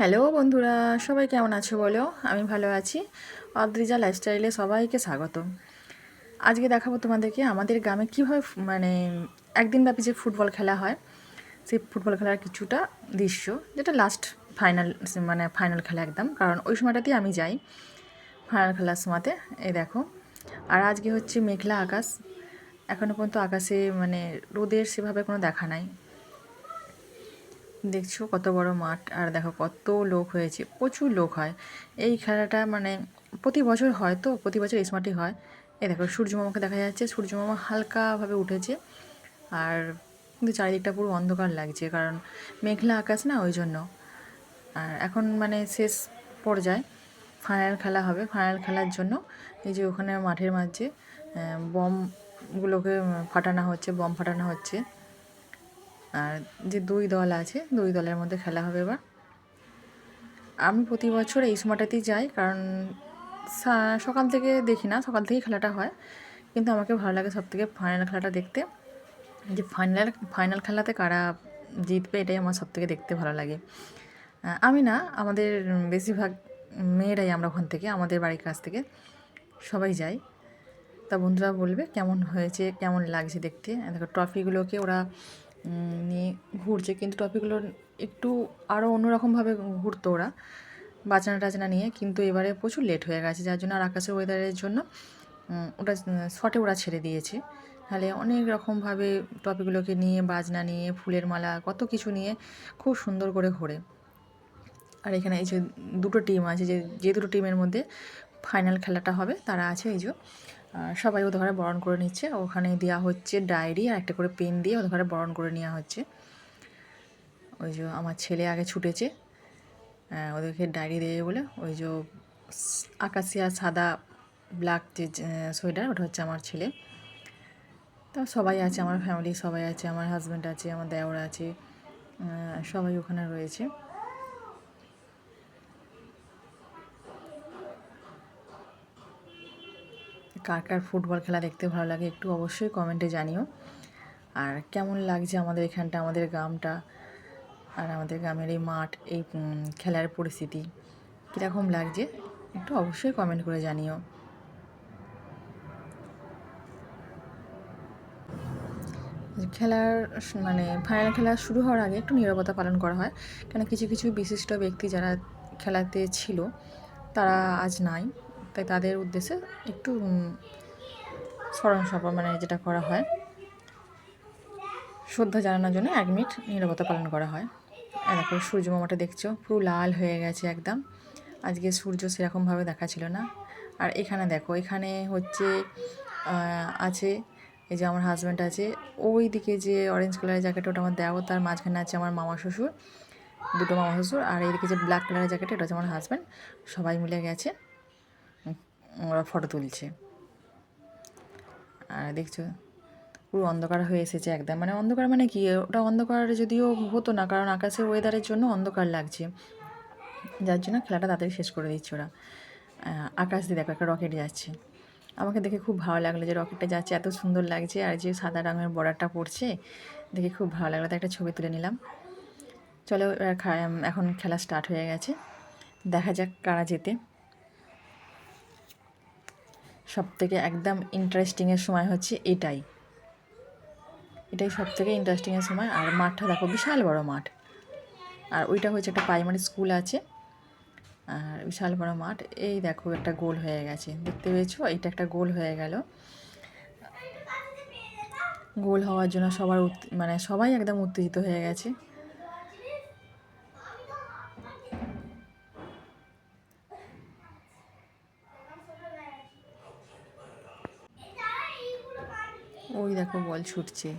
Hello বন্ধুরা, সবাই কেমন আছো বলো? আমি ভালো আছি। অদ্রিজা লাইফস্টাইলে সবাইকে স্বাগত আজকে দেখাবো তোমাদেরকে আমাদের গ্রামে কীভাবে মানে একদিন ব্যাপী যে ফুটবল খেলা হয়, সেই ফুটবল খেলার কিছুটা দৃশ্য, যেটা লাস্ট ফাইনাল মানে ফাইনাল খেলা একদম। কারণ ওই সময়টাতেই আমি যাই ফাইনাল খেলার সময়তে। এই দেখো, আর আজকে হচ্ছে মেঘলা আকাশ। এখনও পর্যন্ত আকাশে মানে রোদের সেভাবে কোনো দেখা নাই। দেখছ কত বড় মাঠ, আর দেখো কত লোক হয়েছে, প্রচুর লোক হয়। এই খেলাটা মানে প্রতি বছর হয় তো, প্রতি বছর সময়টি হয়। এ দেখো সূর্যমামাকে দেখা যাচ্ছে, সূর্যমামা হালকাভাবে উঠেছে, আর কিন্তু চারিদিকটা পুরো অন্ধকার লাগছে, কারণ মেঘলা আকাশ না ওই জন্য। আর এখন মানে শেষ পর্যায়ে ফাইনাল খেলা হবে, ফাইনাল খেলার জন্য এই যে ওখানে মাঠের মাঝে বমগুলোকে ফাটানো হচ্ছে, বম ফাটানো হচ্ছে। আর যে দুই দল আছে, দুই দলের মধ্যে খেলা হবে এবার। আমি প্রতি বছর এই সময়টাতেই যাই, কারণ সকাল থেকে দেখি না, সকাল থেকেই খেলাটা হয়। কিন্তু আমাকে ভালো লাগে সব থেকে ফাইনাল খেলাটা দেখতে। যে ফাইনাল ফাইনাল খেলাতে কারা জিতবে এটাই আমার সব থেকে দেখতে ভালো লাগে। আমি না, আমাদের বেশিরভাগ মেয়েরাই আমরা ওখান থেকে, আমাদের বাড়ির কাছ থেকে সবাই যাই। তা বন্ধুরা বলবে, কেমন হয়েছে, কেমন লাগছে দেখতে? দেখো ট্রফিগুলোকে ওরা নিয়ে ঘুরছে। কিন্তু ট্রফিগুলো একটু আরও অন্যরকমভাবে ঘুরতো ওরা বাঁচানা টাচানা নিয়ে। কিন্তু এবারে প্রচুর লেট হয়ে গেছে, যার জন্য আর আকাশের ওয়েদারের জন্য ওটা শটে ওরা ছেড়ে দিয়েছে। তাহলে অনেক রকমভাবে টপিকগুলোকে নিয়ে, বাজনা নিয়ে, ফুলের মালা, কত কিছু নিয়ে খুব সুন্দর করে ঘোরে। আর এখানে এই যে দুটো টিম আছে, যে যে দুটো টিমের মধ্যে ফাইনাল খেলাটা হবে, তারা আছে এই যে সবাই ওদের ঘরে বরণ করে নিচ্ছে। ওখানে দেওয়া হচ্ছে ডায়েরি আর একটা করে পেন দিয়ে ওদের ঘরে বরণ করে নেওয়া হচ্ছে। ওই যে আমার ছেলে আগে ছুটেছে ওদেরকে ডায়েরি দেবে বলে। ওই যে আকাশিয়া সাদা ব্ল্যাক যে সোয়েটার, ওটা হচ্ছে আমার ছেলে। তো সবাই আছে, আমার ফ্যামিলি সবাই আছে, আমার হাজব্যান্ড আছে, আমার দেওর আছে সবাই ওখানে রয়েছে। কার কার ফুটবল খেলা দেখতে ভালো লাগে একটু অবশ্যই কমেন্টে জানিও। আর কেমন লাগছে আমাদের এখানটা, আমাদের গ্রামটা? আর আমাদের গ্রামের এই মাঠ, এই খেলার পরিস্থিতি কীরকম লাগছে একটু অবশ্যই কমেন্ট করে জানিও। খেলার মানে ফাইনাল খেলা শুরু হওয়ার আগে একটু নীরবতা পালন করা হয়। কেন কিছু কিছু বিশিষ্ট ব্যক্তি যারা খেলাতে ছিল, তারা আজ নাই। তাই তাদের উদ্দেশ্যে একটু স্মরণ সভা মানে যেটা করা হয়। শ্রদ্ধা জানানোর জন্য এক মিনিট নীরবতা পালন করা হয়। দেখো সূর্য মামাটা দেখছ, পুরো লাল হয়ে গেছে একদম। আজকে সূর্য সেরকমভাবে দেখা ছিল না। আর এখানে দেখো, এখানে হচ্ছে আছে, এই যে আমার হাজব্যান্ড আছে ওই দিকে যে অরেঞ্জ কালারের জ্যাকেট ওটা আমার দেওয়া, তার মাঝখানে আছে আমার মামা শ্বশুর, দুটো মামা শ্বশুর, আর এইদিকে যে ব্ল্যাক কালারের জ্যাকেট এটা হচ্ছে আমার হাজব্যান্ড সবাই মিলে গেছে। ওরা ফটো তুলছে। আর দেখছ, পুরো অন্ধকার হয়ে এসেছে একদম। মানে অন্ধকার মানে কি? ওটা অন্ধকার যদিও হতো না, কারণ আকাশের ওয়েদারের জন্য অন্ধকার লাগছে। যার জন্য খেলাটা তাড়াতাড়ি শেষ করে দিচ্ছে ওরা। আকাশ দিয়ে দেখো, একটা রকেট যাচ্ছে। আমাকে দেখে খুব ভালো লাগল যে রকেটটা যাচ্ছে, এত সুন্দর লাগছে। আর যে সাদা রঙের বর্ডারটা পড়ছে, দেখে খুব ভালো লাগল। তাই একটা ছবি তুলে নিলাম। চলো এখন খেলা স্টার্ট হয়ে গেছে। দেখা যাক কারা জেতে। সব থেকে একদম ইন্টারেস্টিংয়ের সময় হচ্ছে এটাই। এটাই সব থেকে ইন্টারেস্টিংয়ের সময়। আর মাঠটা দেখো, বিশাল বড় মাঠ। আর ওইটা হচ্ছে একটা প্রাইমারি স্কুল আছে। আর বিশাল বড় মাঠ। এই দেখো, একটা গোল হয়ে গেছে। দেখতে পেয়েছ? এইটা একটা গোল হয়ে গেল। গোল হওয়ার জন্য সবার মানে সবাই একদম উত্তেজিত হয়ে গেছে। ওই দেখো বল ছুটছে।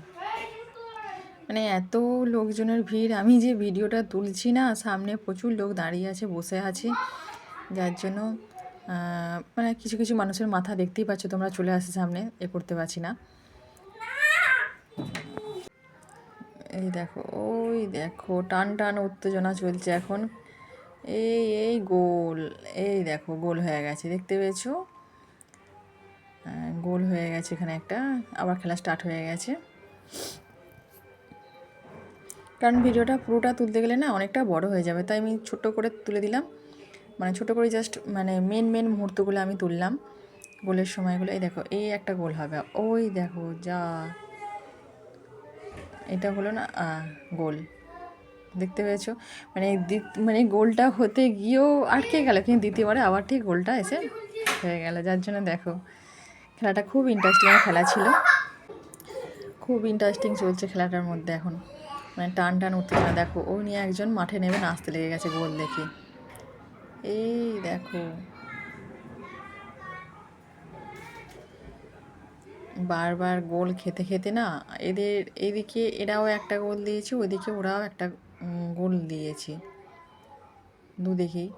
মানে এত লোকজনের ভিড়, আমি যে ভিডিওটা তুলছি না, সামনে প্রচুর লোক দাঁড়িয়ে আছে, বসে আছে। যার জন্য মানে কিছু কিছু মানুষের মাথা দেখতেই পাচ্ছ, তোমরা চলে আসে সামনে, এ করতে পারছি না। এই দেখো, ওই দেখো, টান টান উত্তেজনা চলছে এখন। এই এই গোল, এই দেখো, গোল হয়ে গেছে, দেখতে পেয়েছ? গোল হয়ে গেছে এখানে একটা, আবার খেলা স্টার্ট হয়ে গেছে। কারণ ভিডিওটা পুরোটা তুলতে গেলে না অনেকটা বড় হয়ে যাবে, তাই আমি ছোট করে তুলে দিলাম। মানে ছোট করে জাস্ট মানে মেন মেন মুহূর্তগুলো আমি তুললাম গোলের সময়গুলো। এই দেখো, এই একটা গোল হবে, ওই দেখো, যা। এটা হলো না গোল। দেখতে পেয়েছ? মানে মানে গোলটা হতে গিয়েও আটকে গেল, কিন্তু দ্বিতীয়বারে আবার ঠিক গোলটা এসে হয়ে গেল, যার জন্য দেখো। খেলাটা খুব ইন্টারেস্টিং খেলা ছিল। খুব ইন্টারেস্টিং চলছে খেলাটার মধ্যে এখন। মানে টান টান উত্তেজনা দেখো, ও নিয়ে একজন মাঠে নেমে নাচতে লেগে গেছে গোল দেখে। এই দেখো। বারবার গোল খেতে খেতে না, এদের এদিকে এরাও একটা গোল দিয়েছে ওইদিকে ওরাও একটা গোল দিয়েছে। দু দুদিকেই।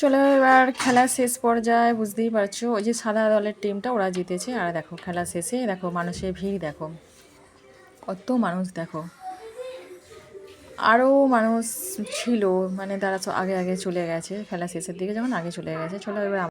চলো এবার খেলা শেষ পর্যায়ে, বুঝতেই পারছ? ওই যে সাদা দলের টিমটা ওরা জিতেছে। আর দেখো, খেলা শেষে দেখো, মানুষের ভিড় দেখো। কত মানুষ দেখো। আরও মানুষ ছিল মানে তারা আগে আগে চলে গেছে। খেলা শেষের দিকে যখন আগে চলে গেছে, চলো এবার